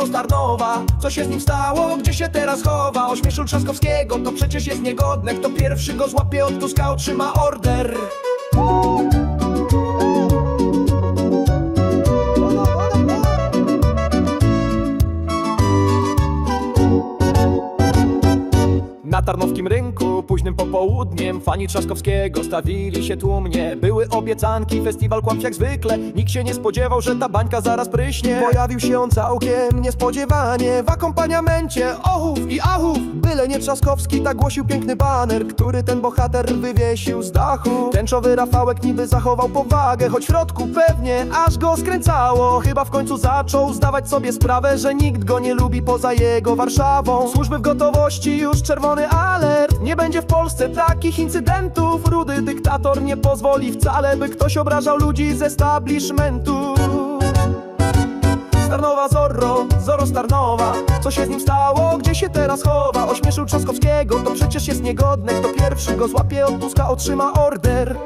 Mróz Tarnowa Co się z nim stało? Gdzie się teraz chowa? Ośmieszył Trzaskowskiego, to przecież jest niegodne Kto pierwszy go złapie, odtuskał, otrzyma order Na tarnowskim rynku, późnym popołudniem Fani Trzaskowskiego stawili się tłumnie. Były obiecanki, festiwal kłamstw jak zwykle. Nikt się nie spodziewał, że ta bańka zaraz pryśnie. Pojawił się on całkiem niespodziewanie W akompaniamencie. Ochów i achów Byle nie Trzaskowski, tak głosił piękny baner Który ten bohater wywiesił z dachu. Tęczowy Rafałek niby zachował powagę Choć w środku pewnie aż go skręcało. Chyba w końcu zaczął zdawać sobie sprawę Że nikt go nie lubi poza jego Warszawą. Służby w gotowości, już czerwony alert. Nie będzie w Polsce takich incydentów. Rudy dyktator nie pozwoli wcale By ktoś obrażał ludzi z establishmentu. Starnowa Zorro, Zorro Starnowa. Co się z nim stało? Gdzie się teraz chowa? Ośmieszył Trzaskowskiego, to przecież jest niegodne. Kto pierwszy go złapie od Tuska otrzyma order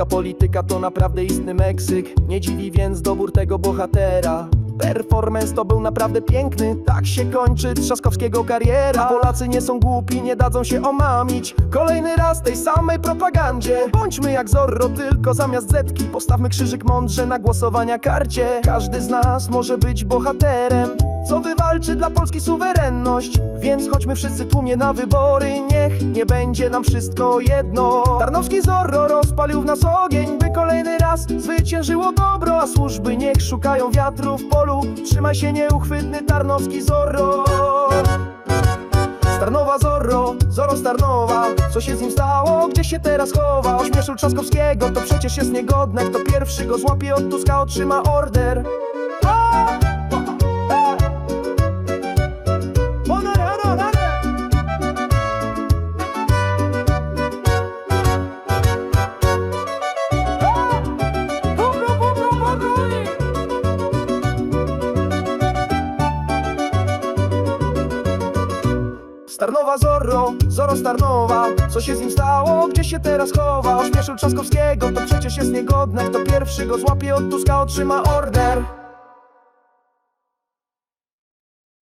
Polska polityka to naprawdę istny Meksyk. Nie dziwi więc dobór tego bohatera Performance to był naprawdę piękny Tak się kończy Trzaskowskiego kariera. Polacy nie są głupi, nie dadzą się omamić. Kolejny raz tej samej propagandzie. Bądźmy jak Zorro, tylko zamiast zetki Postawmy krzyżyk mądrze na głosowania karcie. Każdy z nas może być bohaterem co wywalczy dla Polski suwerenność. Więc chodźmy wszyscy tłumie na wybory Niech nie będzie nam wszystko jedno. Tarnowski Zorro rozpalił w nas ogień By kolejny zwyciężyło dobro A służby niech szukają wiatru w polu. Trzymaj się nieuchwytny Tarnowski Zorro. Starnowa Zorro, Zorro Starnowa. Co się z nim stało? Gdzie się teraz chowa? Ośmieszył Trzaskowskiego, to przecież jest niegodne. Kto pierwszy go złapie od Tuska otrzyma order Starnowa Zorro, Zorro Starnowa Co się z nim stało? Gdzie się teraz chowa? Ośmieszył Trzaskowskiego, to przecież jest niegodne Kto pierwszy go złapie od Tuska otrzyma order